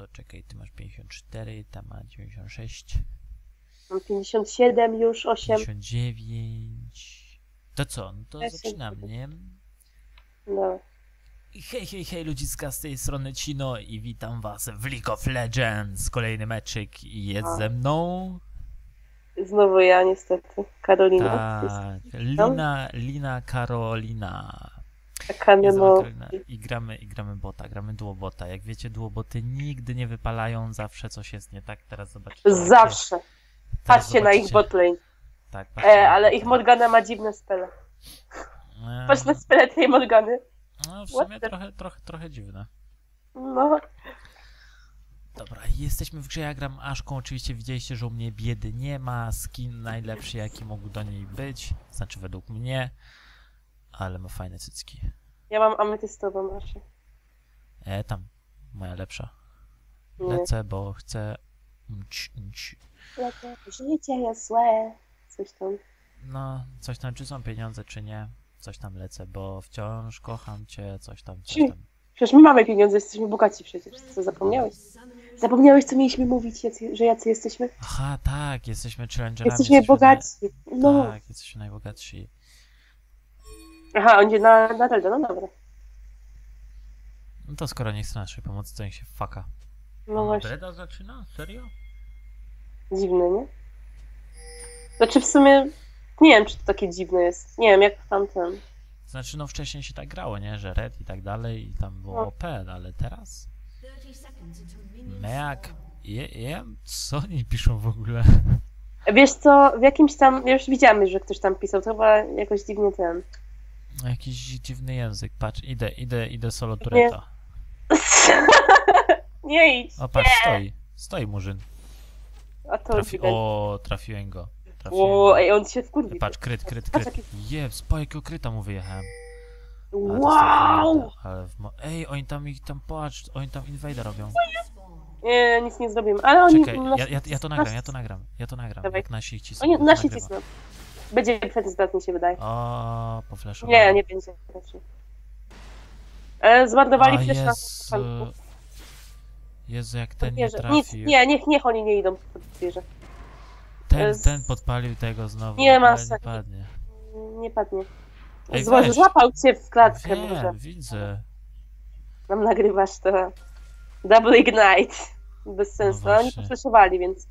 to czekaj, ty masz 54, ta ma 96, Mam 57 już, 8. 59. To co? No to Ja zaczynamy, nie? No. Hej, hej, hej, ludziska, z tej strony Cino i witam was w League of Legends. Kolejny meczyk i jest A. ze mną... Znowu ja niestety. Karolina. Tak, Lina, Lina Karolina. I gramy, I gramy bota, gramy duobota. Jak wiecie, duoboty nigdy nie wypalają, zawsze coś jest nie tak. Teraz zobaczcie. Zawsze. Teraz Patrzcie na ich botlane. Tak, patrzcie E, ale ich Morgana ma dziwne spele. Eee, Patrz na spele tej Morgany. No, w sumie trochę, trochę, trochę dziwne. No. Dobra, jesteśmy w grze, ja gram Aszką, oczywiście widzieliście, że u mnie biedy nie ma, skin najlepszy jaki mógł do niej być, znaczy według mnie, ale ma fajne cycki. Ja mam ametystową aszę. E, tam, moja lepsza. Nie. Lecę, bo chcę... Mć, mć. Lecę. Życie jest złe. Coś tam. No, coś tam, czy są pieniądze, czy nie, coś tam lecę, bo wciąż kocham cię, coś tam, coś tam. Przecież my mamy pieniądze, jesteśmy bogaci przecież. Co zapomniałeś? Zapomniałeś, co mieliśmy mówić, jacy, że jacy jesteśmy? Aha, tak, jesteśmy challengerami. Jesteśmy bogaci. Naj... No. Tak, jesteśmy najbogatsi. Aha, on idzie na, na Relda, no dobra. No to skoro nie chce naszej pomocy, to niech się faka. No właśnie. Breda zaczyna? Serio? Dziwne, nie? Znaczy w sumie nie wiem, czy to takie dziwne jest. Nie wiem, jak tamten. Znaczy, no wcześniej się tak grało, nie? Że red i tak dalej i tam było No. OP, ale teraz? Meak, je, je, co oni piszą w ogóle? Wiesz co, w jakimś tam, ja już widziałam, że ktoś tam pisał, to chyba jakoś dziwnie ten. Jakiś dziwny język, patrz, idę, idę, idę solo tureta. nie idź. O, patrz, stoi, stoi murzyn. A to Trafi... O, trafiłem go. Trafiłem go. ej, on się wkurwi. Patrz, kryt, kryt, kryt. jaki- Jeb, po jakiego kryta mu wyjechałem. Ale Wow! Ale w Ej, oni tam ich tam, patrz, oni tam invader robią. Nie, nic nie zrobimy, ale oni... Czekaj, ja, ja, ja to nagram, ja to nagram, ja to nagram. Dawaj. Jak nasi ich cisną. Oni nasi cisną. Będzie wtedy zdat mi się wydaje. O, po flashu. Nie, nie będzie raczej. E, zmordowali A, też na Jezu. Jezu, jak ten nie wieżę. Nic, trafił. nie, niech, niech oni nie idą pod wieżę. Ten, z- ten podpalił tego znowu, Nie ma nie padnie. Nie padnie. Ej, Zła, weź. złapał cię w klatkę, może. Wiem, widzę. Nam nagrywasz to. Double Ignite. Bez sensu. No No, Oni więc...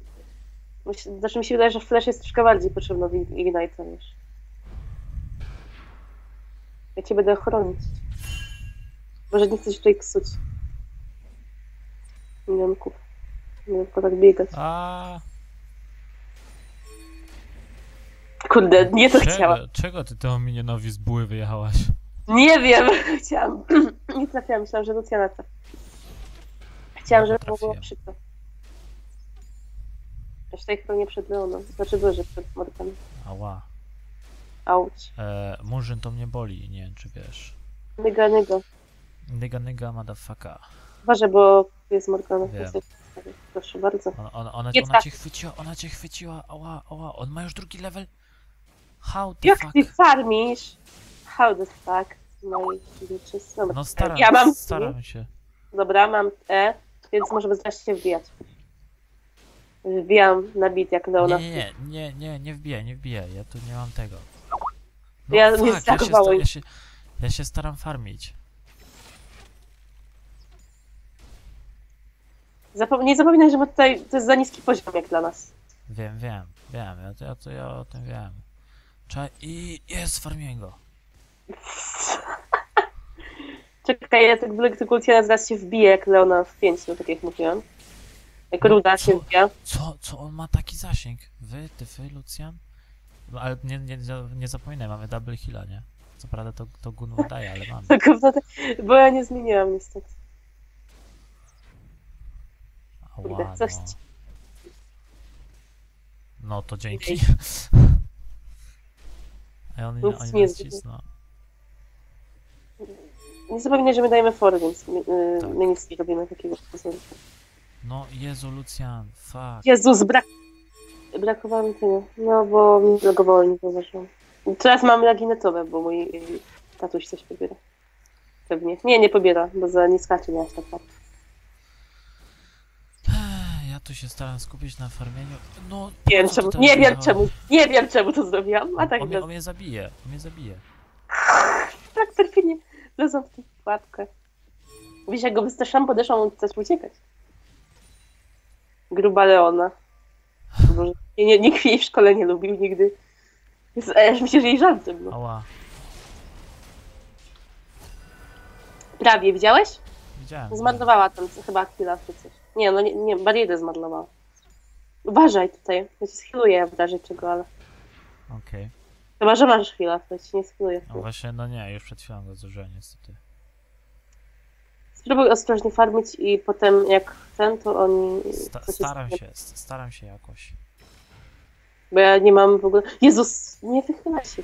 Znaczy mi się wydaje, że flash jest troszkę bardziej potrzebny w Ignite niż... Ja cię będę chronić. Może nie chcesz tutaj ksuć. Milionków. Nie wiem, tylko tak biegać. A Kurde, nie to chciałam. czego, czego ty temu minionowi z buły wyjechałaś? Nie wiem, chciałam. nie trafiłam, myślałam, że Luciana trafi. Chciałam, Ja żeby było przykro. Jeszcze tutaj chronię przed Leoną. Znaczy dużo przed Morganem. Ała. Auć. E, Murzyn to mnie boli, nie wiem czy wiesz. Nyga, nyga. Nyga, nyga, motherfucker. Uważaj, bo jest Morgana. Wiem. Proszę bardzo. Ona, ona, ona, Nie ona tak. cię chwyciła, ona cię chwyciła, ała, ała, on ma już drugi level? How the Jak fuck? ty farmisz? How the fuck? No. No staram, ja mam... staram się. Dobra, mam E, więc możemy zacząć się wbijać. Wbijam na bit jak Leona. Nie, nie, nie, nie, nie, nie wbijaj, nie wbijaj, ja tu nie mam tego. Ja- fuck, mnie ja, się sta- ja, się, ja się staram farmić. Zapom- nie zapominaj, że my tutaj to jest za niski poziom jak dla nas. Wiem, wiem, wiem, ja, to- ja, to, ja o tym wiem. Czaj, i jest, farmiłem go. Czekaj, ja tak w Luciana zaraz się wbije jak Leona w pięciu, tak jak mówiłam. Jak No Ruda co? się wbija. Co, co on ma taki zasięg? Wy, ty, wy, Lucian? No, ale nie, nie, nie zapominaj, mamy double heala, nie? Co prawda to, to gun daje, ale mamy. Bo ja nie zmieniłam niestety. Ała, no. no to dzięki. A oni, Nic oni nie cisną. Nie zapominaj, że my dajemy fory, więc my, yy, Tak. my nic nie robimy takiego. No Jezu, Lucian, fuck. Jezus, brak... brakowało mi tego. No, bo mi logowało, nie zauważyłam. Teraz mam lagi netowe, bo mój yy, tatuś coś pobiera. Pewnie. Nie, nie pobiera, bo za nie skacze aż tak bardzo. Ja tu się staram skupić na farmieniu. No, Nie wiem czemu, nie wiem czemu, nie wiem czemu to zrobiłam, a On, tak on, dla- on mnie zabije, on mnie zabije. tak perfidnie wlezłam w tę pułapkę. Wiesz, jak go wystraszyłam, podeszłam, on zaczął uciekać. Gruba Leona. Boże, nie, nie, nikt jej w szkole nie lubił nigdy. Jest, a ja już myślę, że jej żal tym, no. Ała, Prawie, widziałeś? widziałem. Zmarnowała tam co- chyba chwila czy coś. Nie, no nie, nie barierę zmarnowała. Uważaj tutaj, ja cię schiluję w razie czego, ale... Okej. Chyba, że masz chwilę, to ci nie schiluję. No właśnie, no nie, już przed chwilą go zużyłem niestety. Spróbuj ostrożnie farmić i potem jak ten, to oni... Sta staram się, s- staram się jakoś. Bo ja nie mam w ogóle... Jezus, nie wychyla się.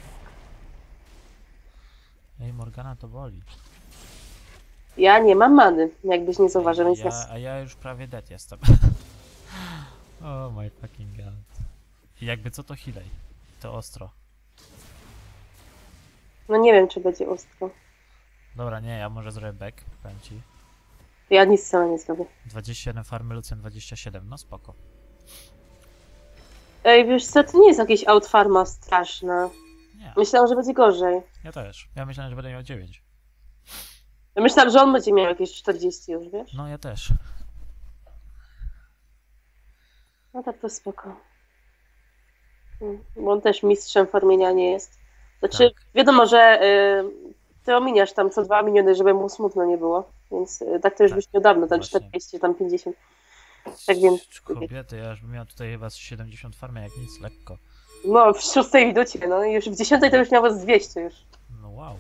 Ej, Morgana to boli. Ja nie mam many, jakbyś nie zauważył, więc ja... ja, a ja już prawie dead jestem. oh my fucking god. I jakby co to healej? To ostro. No nie wiem, czy będzie ostro. Dobra, nie, ja może zrobię back, powiem ci. Ja nic sama nie zrobię. 27 farmy, Lucian 27, no spoko. Ej, wiesz co, to nie jest jakieś outfarma straszna. Nie, Myślałam, że będzie gorzej. ja też. Ja myślałem, że będę miał 9. Ja Myślałam, że on będzie miał jakieś 40 już, wiesz? No ja też. No tak to spoko. Bo on też mistrzem farmienia nie jest. Znaczy, Tak. wiadomo, że y, ty ominiasz tam co dwa miniony, żeby mu smutno nie było. Więc y, tak to już Tak, byś miał dawno, tam właśnie. 40, tam 50. Tak więc- Kobiety, ja już bym miał tutaj chyba z 70 farmy, jak nic, lekko. No, w szóstej minucie, no i już w dziesiątej to już miał z 200 już. No wow.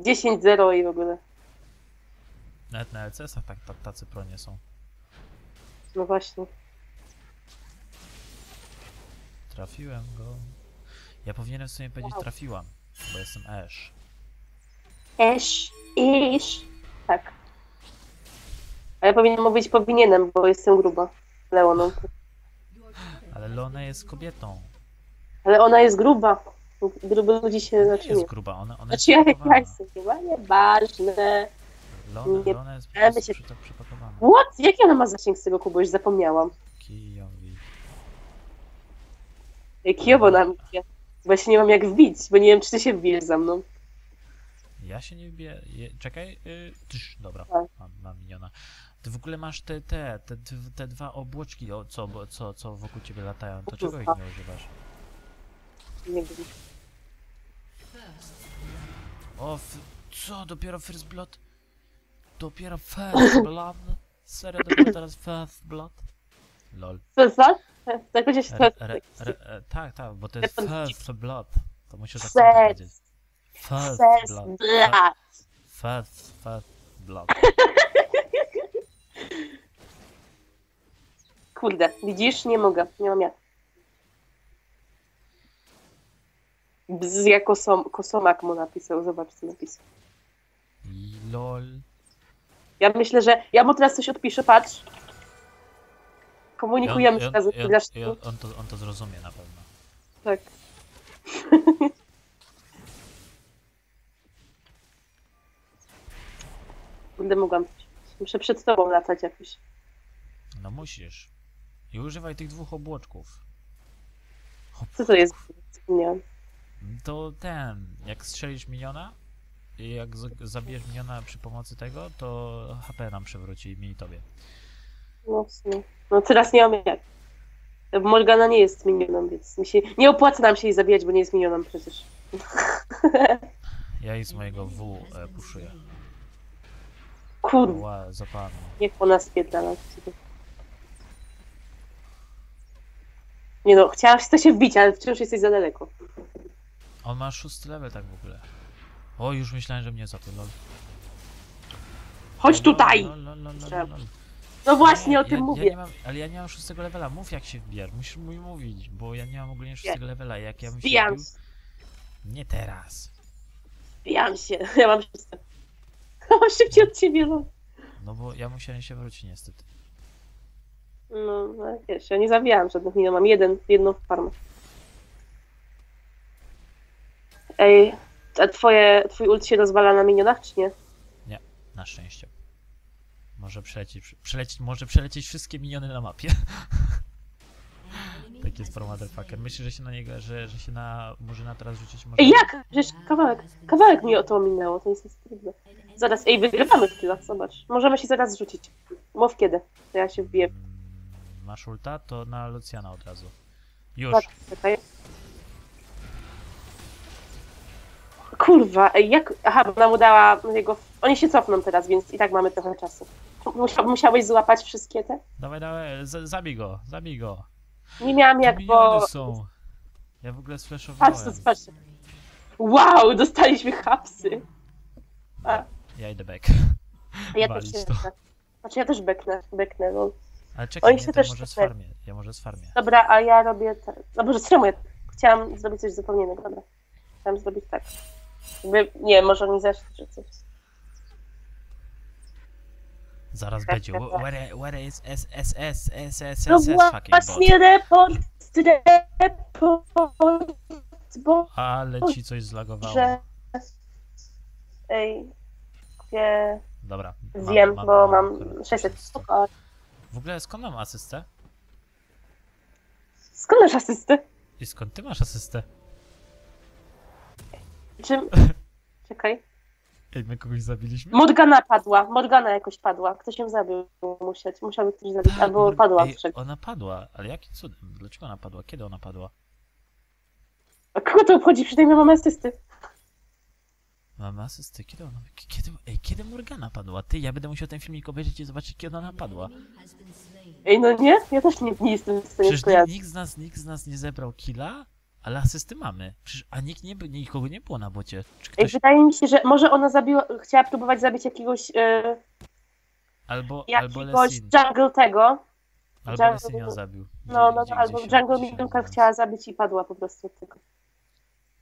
10-0 i w ogóle. Nawet na LCS-ach tak, tak, tacy pro nie są. No właśnie. Trafiłem go. Ja powinienem w sumie powiedzieć Wow. trafiłam, bo jestem Ash. Esz, isz. Tak. A ja powinienem mówić powinienem, bo jestem gruba. Leoną. Ale Lona jest kobietą. Ale ona jest gruba. Gruby ludzi się znaczy jest gruba, ona, ona jest Znaczy ja, ja jestem gruba, nieważne. Lona, nie Lona jest po się- przy, przypakowana. What? Jaki ona ma zasięg z tego kubu? Już zapomniałam. Kijowi. Kijowo na mnie. Bo ja się nie mam jak wbić, bo nie wiem, czy ty się wbijesz za mną. Ja się nie. Je, czekaj. Y, tysz, dobra, Tak. mam, mam miniona. Ty w ogóle masz te, te, te, te dwa obłoczki, o, co, bo- co, co wokół ciebie latają. To czego ich nie używasz? Nie wiem. O, co? Dopiero First Blood? Dopiero First Blood? Serio, dopiero teraz First Blood? Lol. Co, co? Tak będzie się Re, to... re, re, tak, tak, bo to jest First Blood. To musisz tak First. powiedzieć. First First Blood. blood. First, first Blood. Kurde, widzisz? Nie mogę, nie mam jak. Bzz, jak kosom, kosomak mu napisał, zobacz co napisał. I lol. Ja myślę, że ja mu teraz coś odpiszę, patrz. Komunikujemy się on, on, on, on, to, on to zrozumie na pewno. Tak. Będę mogłam. Muszę przed tobą latać jakoś. No musisz. I używaj tych dwóch obłoczków. Hop. Co to jest? Zapomniałam. To ten, jak strzelisz miniona i jak zabijesz miniona przy pomocy tego, to HP nam przywróci i mi i tobie. No w sumie. No teraz nie mam jak. Morgana nie jest minionem, więc mi się... Nie opłaca nam się jej zabijać, bo nie jest minionem przecież. Ja i z mojego W e, puszuję. Kurwa, Ła, niech ona spierdala. Nie no, chciałaś to się wbić, ale wciąż jesteś za daleko. On ma szósty level tak w ogóle. O, już myślałem, że mnie za to, lol. Chodź Lol, tutaj! lol, lol, lol, lol, lol. No właśnie, Nie, o tym ja, Ja mówię. nie mam, ale ja nie mam szóstego levela, mów jak się wbijasz, musisz mi mówić, bo ja nie mam ogólnie szóstego levela, jak ja bym się Wbijam wbił... Nie teraz. Wbijam się, ja mam szóste. Mam szybciej od ciebie, no. No bo ja musiałem się wrócić niestety. No, no wiesz, ja nie zabijałam żadnych minut, mam jeden, jedną farmę. Ej, a twoje, twój ult się rozwala na minionach, czy nie? Na szczęście. Może przelecieć, przelecieć, może przelecieć wszystkie miniony na mapie. Tak jest pro motherfucker. Myślę, że się na niego, że, że się na Murzyna teraz rzucić może... Ej, jak? Przecież kawałek, kawałek mi o to minęło, to jest trudne. Zaraz, ej, wygrywamy chwilę, zobacz. Możemy się zaraz rzucić. Mów kiedy, to ja się wbiję. Mm, Masz ulta? To na Luciana od razu. Już. Tak, czekaj. Kurwa, ej, jak... Aha, bo nam udała jego... Oni się cofną teraz, więc i tak mamy trochę czasu. Musia... Musiałeś złapać wszystkie te? Dawaj, dawaj, z- zabij go, zabij go. Nie miałam jak, bo... są. Ja w ogóle Patrz, sflashowałem. to patrzcie. Wow, dostaliśmy hapsy. A, Ja idę back. ja też Walić się to. Znaczy ja też beknę, beknę, no. Ale czekaj, Oni nie, się to ja też może cofnęli. sfarmię. Ja może sfarmię. Dobra, a ja robię tak. No Boże, czemu ja chciałam zrobić coś zupełnie innego, dobra. Chciałam zrobić tak. Jakby, nie, może oni zeszli czy coś. Zaraz Tak, będzie. tak, Wh- tak. Where, where is SSS, SSS, No fucking właśnie report, report, bo Ale ci coś zlagowało. że... Ej, wie, Dobra. wiem, bo mam akurat 600. 600. Spoko. W ogóle skąd mam asystę? Skąd masz asystę? I skąd ty masz asystę? Czym? Czekaj. Ej, my kogoś zabiliśmy? Morgana padła, Morgana jakoś padła. Ktoś ją zabił, musieć, musiałby ktoś zabić, albo Mor- padła. Tak, Ej, ona padła, ale jakim cudem? Dlaczego ona padła? Kiedy ona padła? A kogo to obchodzi? Przynajmniej mamy asysty. Mamy asystę, kiedy ona... k- Kiedy, ej, kiedy Morgana padła? Ty, ja będę musiał ten filmik obejrzeć i zobaczyć, kiedy ona padła. Ej, no nie? Ja też nie, nie jestem w stanie Przecież nikt, z nas, nikt z nas nie zebrał killa, ale asysty mamy. Przecież, a nikt nie, nikogo nie było na bocie. Czy Ej, ktoś... wydaje mi się, że może ona zabiła, chciała próbować zabić jakiegoś, e, Albo, albo jakiegoś Lesin. jungle tego. Albo jungle- Lesin ją zabił. No, no, no albo jungle minionka chciała zabić i padła po prostu od tego.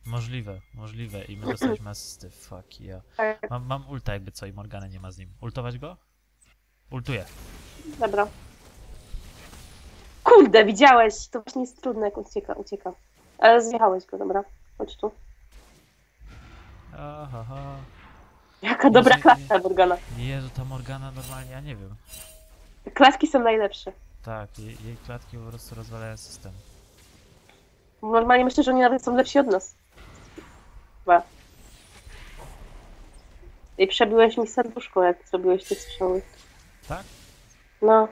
Możliwe, możliwe. I my dostaliśmy asysty. Fuck ja. Tak, Mam, mam ulta jakby co i Morgana nie ma z nim. Ultować go? Ultuję. dobra. Kurde, widziałeś? To właśnie jest trudne, jak ucieka, ucieka. Ale zjechałeś go, dobra. Chodź tu. Ahaha. Jaka dobra nie- klatka Morgana. Jezu, ta Morgana normalnie, ja nie wiem. Klatki są najlepsze. Tak, jej, jej klatki po prostu rozwalają system. Normalnie myślę, że oni nawet są lepsi od nas. Chyba. I przebiłeś mi serduszko, jak zrobiłeś te strzały. Tak? No.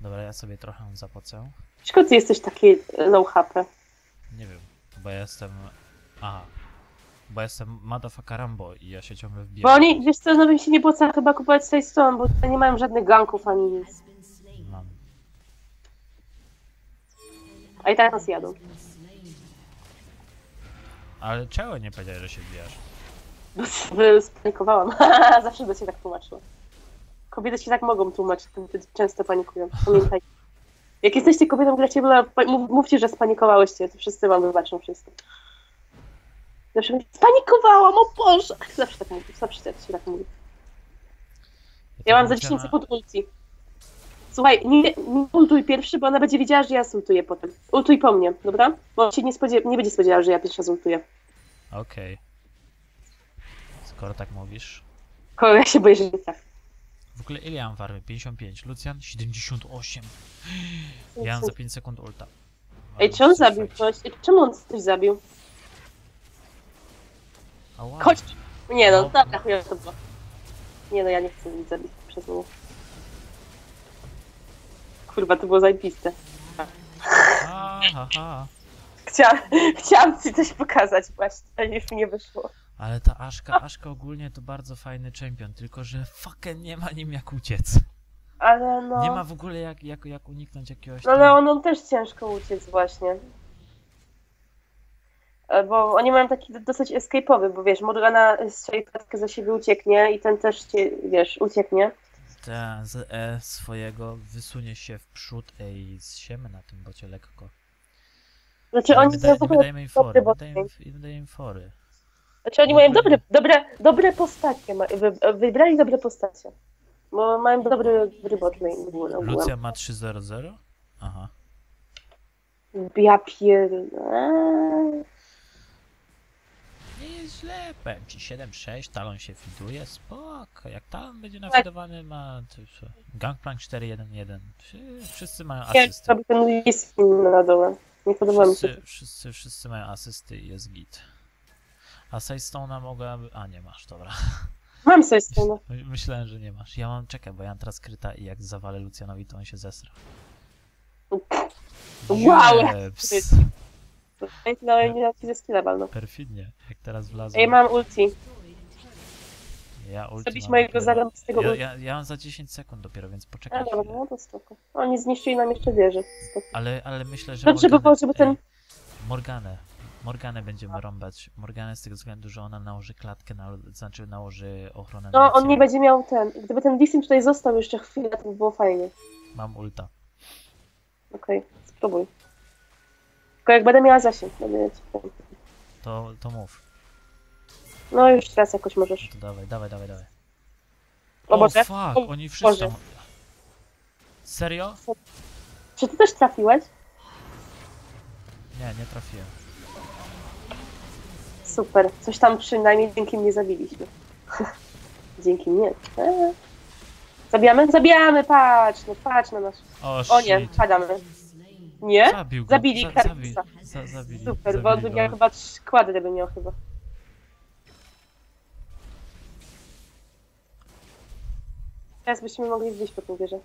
Dobra, ja sobie trochę zapocę. Dlaczego ty jesteś taki low HP? Nie wiem, bo ja jestem... Aha. Bo ja jestem motherfucker Rambo i ja się ciągle wbijam. Bo oni, wiesz co, no bym się nie opłaca chyba kupować z tej strony, bo tutaj nie mają żadnych ganków ani nic. Mam. A i tak nas jadą. Ale czego nie powiedziałeś, że się wbijasz? Bo spanikowałam. Zawsze do ciebie tak tłumaczyłam. Kobiety się tak mogą tłumaczyć, to często panikują. Pamiętaj. Jak jesteście kobietą, która cię mówcie, że spanikowałyście, to wszyscy wam wybaczą wszystko. Zawsze mówię, spanikowałam, o Boże! Zawsze tak mówię, zawsze tak się tak mówi. Ja mam za 10 sekund ulti. Słuchaj, nie, nie ultuj pierwszy, bo ona będzie wiedziała, że ja zultuję potem. Ultuj po mnie, dobra? Bo się nie, nie będzie spodziewała, że ja pierwsza zultuję. Okej. Skoro tak mówisz. Kogo ja się boję, że nie tak. W ogóle ile ja mam farmy? 55. Lucjan? 78. Ja mam za 5 sekund ulta. Ej, czy on zabił coś? Czemu on coś zabił? Ała. Chodź! Nie no, No. dobra, chujowo to było. Nie no, ja nie chcę nic zabić przez mnie. Kurwa, to było zajebiste. Ahaha. Chciałam, chciałam ci coś pokazać właśnie, ale już mi nie wyszło. Ale ta Aszka, Aszka ogólnie to bardzo fajny czempion, tylko że fucking nie ma nim jak uciec. Ale no... Nie ma w ogóle jak, jak, jak uniknąć jakiegoś No tam... Leonom też ciężko uciec właśnie. Bo oni mają taki dosyć escape'owy, bo wiesz, Morgana strzeli klatkę za siebie ucieknie i ten też cię, wiesz, ucieknie. Te z E swojego wysunie się w przód ej, zsiemy na tym bocie lekko. Znaczy oni my, mają daje, w ogóle dajemy im fory, bot dajemy, dajemy im fory. Znaczy oni mają dobre, dobre, dobre postacie, wybrali dobre postacie. Bo mają dobry, dobry bot ogółem. Lucja ma 3-0-0? Aha. Ja pier... Nie jest źle, powiem ci 7-6, talon się fiduje, spoko. Jak talon będzie Tak. nafidowany, ma Gangplank 4-1-1. Wszy- Wszyscy mają asysty. sobie ten list na dole. Nie podoba mi się. Wszyscy, wszyscy, mają asysty i jest git. A Sidestone'a mogłaby... A, nie masz, dobra. Mam. My- Myślałem, że nie masz. Ja mam, czekaj, bo ja mam teraz kryta i jak zawalę Lucianowi, to on się zesra. Wow, Jeps. No nie ci ze skilla walną. Perfidnie, jak teraz wlazłem. Ej, mam ulti. Ja ulti mam mojego dopiero- zarąbistego ja, ulti. ja, ja mam za 10 sekund dopiero, więc poczekaj A dobra, no to spoko. Oni zniszczyli nam jeszcze wieżę. Spoko. Ale, ale myślę, że Dobrze by było, żeby ten- ej, Morganę. Morganę będziemy rąbać. Morganę z tego względu, że ona nałoży klatkę, na, znaczy nałoży ochronę na No, on nie będzie miał ten. Gdyby ten Lissim tutaj został jeszcze chwilę, to by było fajnie. Mam ulta. Okej, spróbuj. Tylko jak będę miała zasięg, będę powiem. To, to mów. No już teraz jakoś możesz. To dawaj, dawaj, dawaj, dawaj. O O fuck, O oni wszyscy tam... Serio? Czy ty też trafiłeś? Nie, nie trafiłem. Super. Coś tam przynajmniej dzięki mnie zabiliśmy. dzięki mnie. Eee. Zabijamy? Zabijamy, patrz, no patrz na nas. O, O nie, padamy. Nie? Zabił go. Zabili za, zabi, za, zabili, Super, bo zabili go. chyba kwadry by miał chyba. Teraz byśmy mogli wyjść po tym wieżę.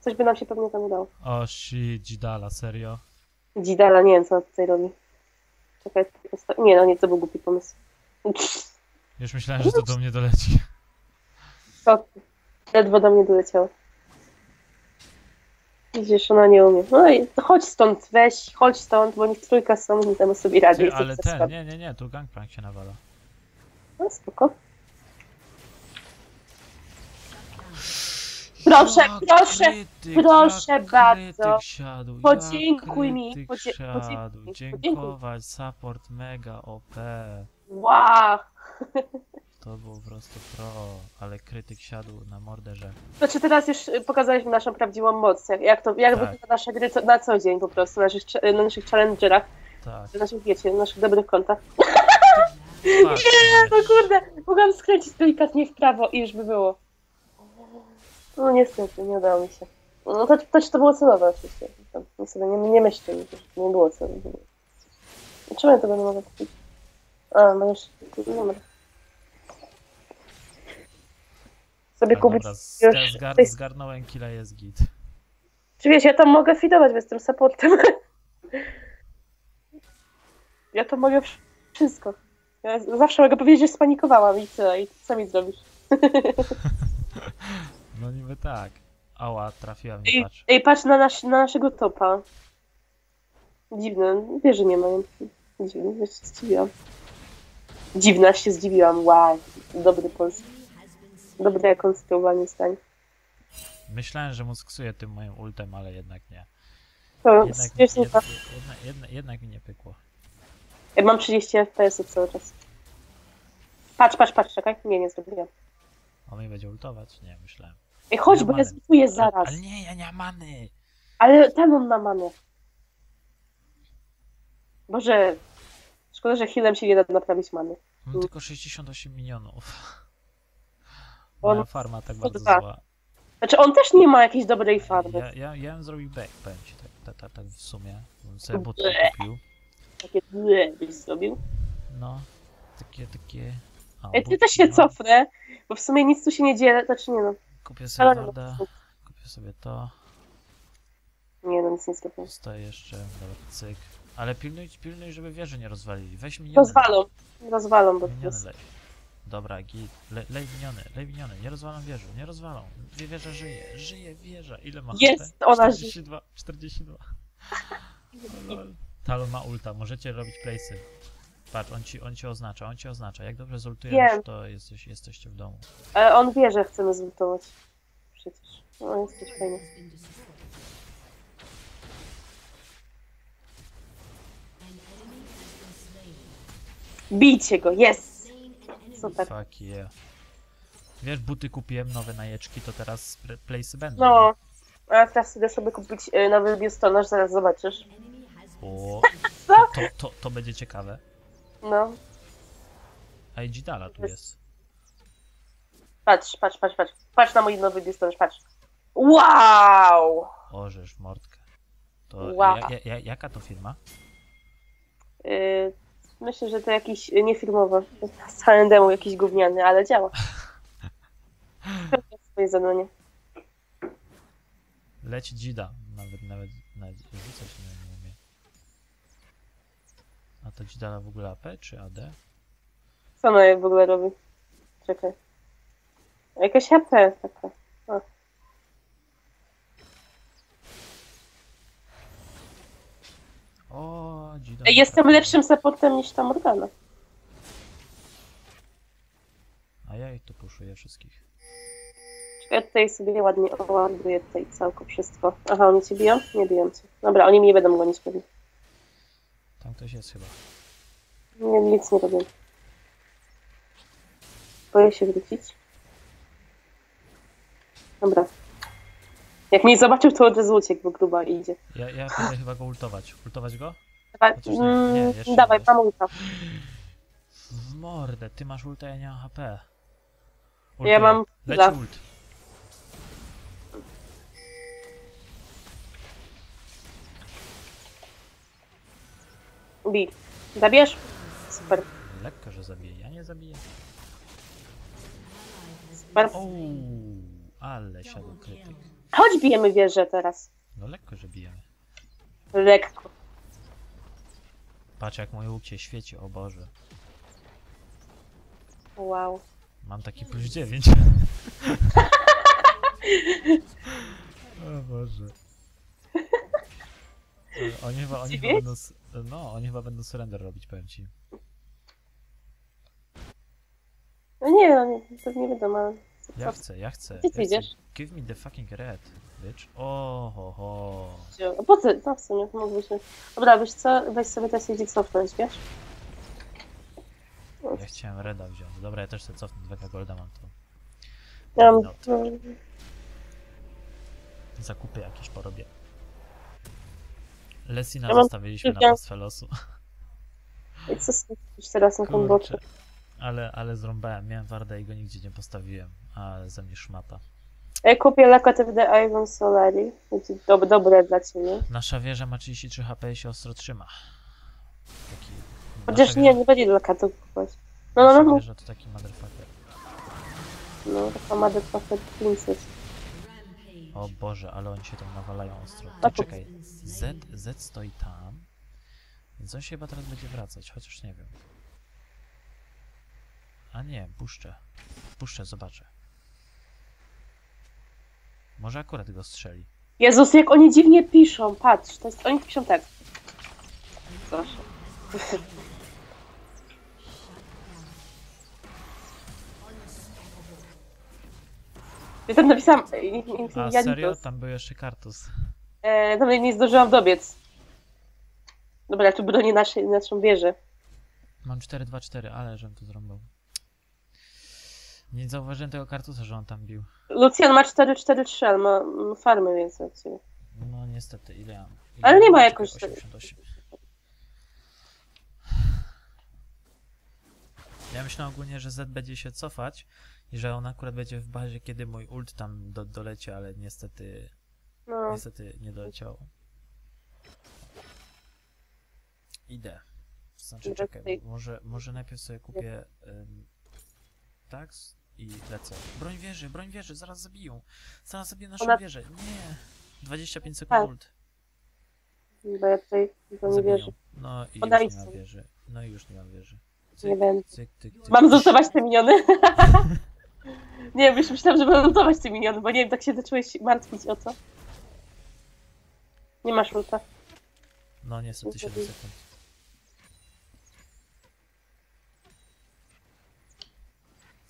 Coś by nam się pewnie tam udało. O shit, Dzidala, serio? Dzidala, nie wiem co on tutaj robi. Czekaj, nie no nie, to był głupi pomysł. Już myślałem, że to do mnie doleci. Co ty? Ledwo do mnie doleciało. Widzisz, ona nie umie. No i chodź stąd, weź, chodź stąd, bo niech trójka są, nie damy sobie rady. Ty, ale ten, nie, nie, nie, tu gangplank się nawala. No spoko. Proszę, Jak proszę, krytyk, proszę bardzo. Siadł, Podziękuj mi, podzie- siadł. podziękuj Dziękować, support mega OP. Wow. To było po prostu pro, ale krytyk siadł na morderze. Znaczy teraz już y, pokazaliśmy naszą prawdziwą moc, jak, jak to, jak Tak. wygląda nasze gry co, na co dzień po prostu, na naszych, ch- na naszych challengerach, Tak. na naszych, wiecie, na naszych dobrych kontach. Fuck, No kurde, mogłam skręcić delikatnie w prawo i już by było. No niestety, nie udało mi się. No to, to, to było celowe oczywiście. To, nie, sobie, nie, nie myślcie, nie było celowe. Czemu ja to będę mogła kupić? A, możesz... Dobra. Sobie Tak, kupić dobra, już... zgar, tej- zgarnąłem killa, jest git. Czy wiesz, ja tam mogę fidować, bo jestem supportem. Ja to mogę wsz- wszystko. Ja zawsze mogę powiedzieć, że spanikowałam i co, i co mi zrobisz? No niby tak. Ała, trafiła mi, Ej, patrz. ej patrz na, nasz, na naszego topa. Dziwne, wiesz, że nie mają. Dziwne, ja się zdziwiłam. Dziwna się zdziwiłam, wow, dobry polski. Dobre konstruowanie zdań. Myślałem, że mu sksuję tym moim ultem, ale jednak nie. To Jednak, jednak, to. jednak, jednak, mi nie pykło. Ja mam 30 FPS cały czas. Patrz, patrz, patrz, czekaj. Nie, nie zrobiłem. On mi będzie ultować? Nie, myślałem. Ej, chodź, bo ja many. zbuduję Ale, zaraz. ale nie, ja nie mam many. Ale tam on ma manę. Boże, szkoda, że healem się nie da naprawić many. Mam tylko 68 milionów. On- farma tak bardzo dwa. zła. Znaczy, on też nie ma jakiejś dobrej farmy. Ja, ja, ja bym zrobił back, powiem ci tak, tak, tak, tak w sumie. Bym sobie Ble. kupił. Takie ble byś zrobił. No, takie, takie... A, Ej, ty też się no. cofnę, bo w sumie nic tu się nie dzieje. Znaczy, nie no. Kupię sobie warda, kupię sobie to. Nie no, nic nie zrobię. Stoję jeszcze, dobra, cyk. Ale pilnuj, pilnuj, żeby wieży nie rozwalili. Weź miniony. Rozwalą. Rozwalą, bo to Miniony jest... lej. Dobra, git. Le, lej miniony, lej miniony. Nie rozwalą wieży, nie rozwalą. Wie, wieża żyje, żyje wieża. Ile ma Jest, HP? ona 42, 42. O lol. Talon ma ulta, możecie robić place'y. Patrz, on ci, on ci oznacza, on ci oznacza. Jak dobrze zultujesz, Wiem. to jesteś, jesteście w domu. Ale on wie, że chcemy zultować. Przecież. No, jest coś fajnie. Bijcie go, jest! Super. Fuck yeah. Wiesz, buty kupiłem, nowe najeczki, to teraz place'y będą. No. A teraz idę sobie kupić y, nowy biustonosz, zaraz zobaczysz. O, Co? to, to, to, będzie ciekawe. No. A i Dzidala tu Jest. Patrz, patrz, patrz, patrz. Patrz na mój nowy dystanż, patrz. Wow! Orzesz w mordkę. To Wow. ja, ja, ja, jaka to firma? Yy, myślę, że to jakiś niefirmowy. Z H&M jakiś gówniany, ale działa. Swoje zadanie. Leci Dzida. Nawet, nawet, nawet rzucać nie, nie umie. A to Dzidala w ogóle AP czy AD? Co ona w ogóle robi? Czekaj. Jakaś HP taka. Ej, Jestem lepszym supportem niż ta Morgana. A ja ich tu puszuję wszystkich. Ja tutaj sobie ładnie oładuję tutaj całko wszystko. Aha, oni cię biją? Nie biją cię. Dobra, oni mnie nie będą gonić pewnie. Tam ktoś jest chyba. Nie, nic nie robię. Boję się wrócić. Dobra. Jak mnie zobaczył, to od razu uciekł, bo gruba idzie. Ja, ja będę chyba go ultować. Ultować go? Dawaj, Chociaż nie, nie, mm, jeszcze dawaj nie. mam ulta. W mordę, ty masz ulta, ja nie mam HP. Ja Ultuję. mam Leci za. ult. Bij. Zabierz? Super, Lekko, że zabije. Ja nie zabiję. super. Ouu, ale siadł krytyk. Chodź bijemy wieżę teraz. No lekko, że bijemy. Lekko. Patrz jak mój łuk się świeci, o Boże. Wow. Mam taki plus 9. o Boże. E, Oni chyba, oni chyba będą, no, oni chyba będą surrender robić, powiem ci. No nie, no nie, to nie wiadomo. ale Ja chcę, ja chcę. Gdzie ty idziesz? Give me the fucking red, bitch. O, ho, ho. co- Po co? No w sumie mógłbyś... Dobra, wiesz co? Weź sobie teraz jeździ cofnąć, wiesz? Ja chciałem reda wziąć. Dobra, ja też sobie cofnę, 2 golda mam to. Ja mam... No, Zakupy jakieś porobię. Lesina Ja mam zostawiliśmy na pastwę losu. I co słyszysz teraz na tą boczę? Ale, ale zrąbałem, miałem wardę i go nigdzie nie postawiłem. Ale ze mnie szmata. Ja kupię Lakat the Iron Solari. Będzie dob dobre dla ciebie. Nasza wieża ma 33 HP i się ostro trzyma. Taki... Chociaż nasza nie, wieża- nie będzie Lakatu kupować. No, no, nasza no, no. wieża to taki motherfucker. No, taka motherfucker princess. O Boże, ale oni się tam nawalają ostro. To to- czekaj, Z, Z stoi tam. Więc on się chyba teraz będzie wracać, chociaż nie wiem. A nie, puszczę. Puszczę, zobaczę. Może akurat go strzeli. Jezus, jak oni dziwnie piszą, patrz, to jest, oni piszą tak. Proszę. Ja tam napisałam, e, nie, nie, nie, A ja serio? Tam był jeszcze kartus. E, tam nie zdążyłam dobiec. Dobra, tu bronię naszej, naszą wieżę. Mam 4-2-4, ale żem tu zrąbał. Nie zauważyłem tego kartusa, że on tam bił. Lucjan ma 4-4-3, ale ma farmy więcej od ciebie. No niestety, ile mam? Ile Ale nie ma jakoś- 88. Ja myślałem ogólnie, że Z będzie się cofać i że on akurat będzie w bazie, kiedy mój ult tam do, doleci, ale niestety, No, niestety nie doleciało. Idę. Znaczy, czekaj, może, może najpierw sobie kupię ym, tax i lecę. Broń wieży, broń wieży, zaraz zabiją. Zaraz zabiją naszą Ona- wieżę. Nie. 25 sekund Tak. bo ja tutaj nie wierzę. No i już nie ma sobie. wieży. No i już nie ma wieży. Nie będę. cyk, tyk, tyk. Mam zultować te miniony? nie, już myślałam, że będę zultować te miniony, bo nie wiem, tak się zacząłeś martwić o co. Nie masz ulta. No niestety 7 sekund.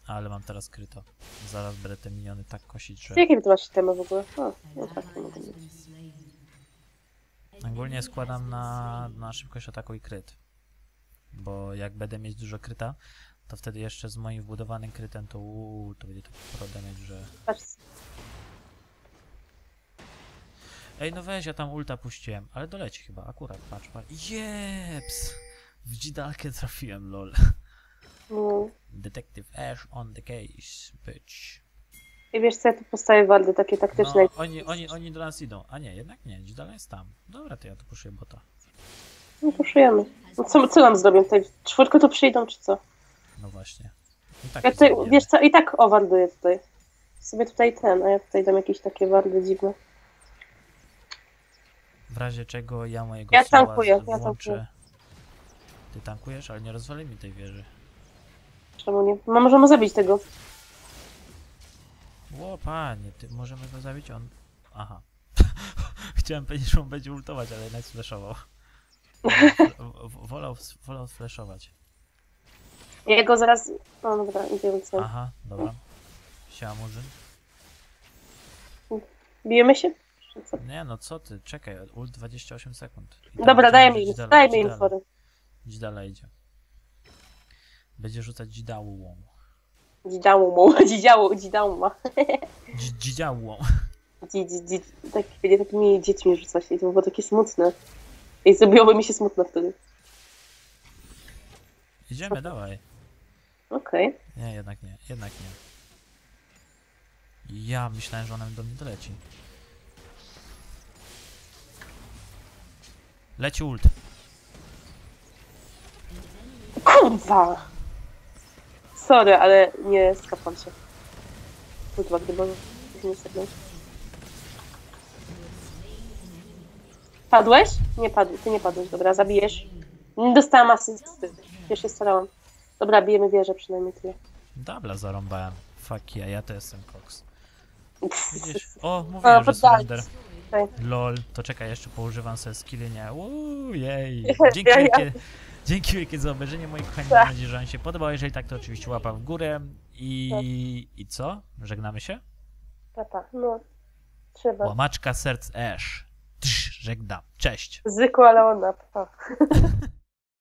Ale mam teraz kryto. Zaraz będę te miniony tak kosić, że... Jakie ty masz temy w ogóle? O, no tak, nie mogę mieć. Ogólnie składam na, na szybkość ataku i kryt. Bo jak będę mieć dużo kryta, to wtedy jeszcze z moim wbudowanym krytem to uuu, to będzie taki pro damage, że... Ej, no weź, ja tam ulta puściłem, ale doleci chyba, akurat, patrz, patrz. Jeps! W dzidalkę trafiłem, lol. No. Detective Ash on the case, bitch. I wiesz co, ja tu postawię wardy takie taktyczne. No, oni, oni, oni do nas idą. A nie, jednak nie, Dzidala jest tam. Dobra, to ja tu puszuję bota. No puszujemy. No co, co nam zrobią tutaj? Czwórkę tu przyjdą, czy co? No właśnie. I tak Ja tutaj, wiesz co, i tak owarduję tutaj. Sobie tutaj ten, a ja tutaj dam jakieś takie wardy dziwne. W razie czego ja mojego Ja tankuję, ja tankuję. Ty tankujesz, ale nie rozwali mi tej wieży. Czemu nie? No możemy zabić tego. Ło, panie, ty, możemy go zabić? On... Aha. Chciałem powiedzieć, że on będzie ultować, ale jednak w- Wolał, wolał flashować. Ja go zaraz... No dobra, idziemy co. Aha, dobra. Siema Murzyn. Bijemy się? Co? Nie no, co ty, czekaj, ult 28 sekund. I Dobra, może im, dajmy im fory. Dzidala idzie. Będzie rzucać dzidałą. Dzidziału mu, dzidziału, dzidziału ma. Dzi- tak, będzie takimi dziećmi rzucać i to było takie smutne. I zrobiłoby mi się smutno wtedy. Idziemy, dawaj. Okej. Nie, jednak nie, jednak nie. Ja myślałem, że ona do mnie doleci. Leci ult. Kurwa! Sorry, ale nie skapam się. Kurwa, gdyby nie seknąć. Padłeś? Nie padł, ty nie padłeś, dobra, zabijesz. Nie dostałam asysty. Ja się starałam. Dobra, bijemy wieżę przynajmniej tyle. Dabla zarąbałem. Fuck yeah, ja to jestem Cox. Widzisz? O, mówiłem, że surrender. Lol, to czekaj, jeszcze poużywam sobie skilly, nie? Uuu, jej. Dzięki Ja- ja- dzięki wielkie za obejrzenie, moi kochani. Mam nadzieję, że wam się podobało. Jeżeli tak, to oczywiście łapa w górę. I, i co? Żegnamy się? Papa, no. Trzeba. Łamaczka serc Ash. Żegnam. Cześć. Zwykła Leona, pa.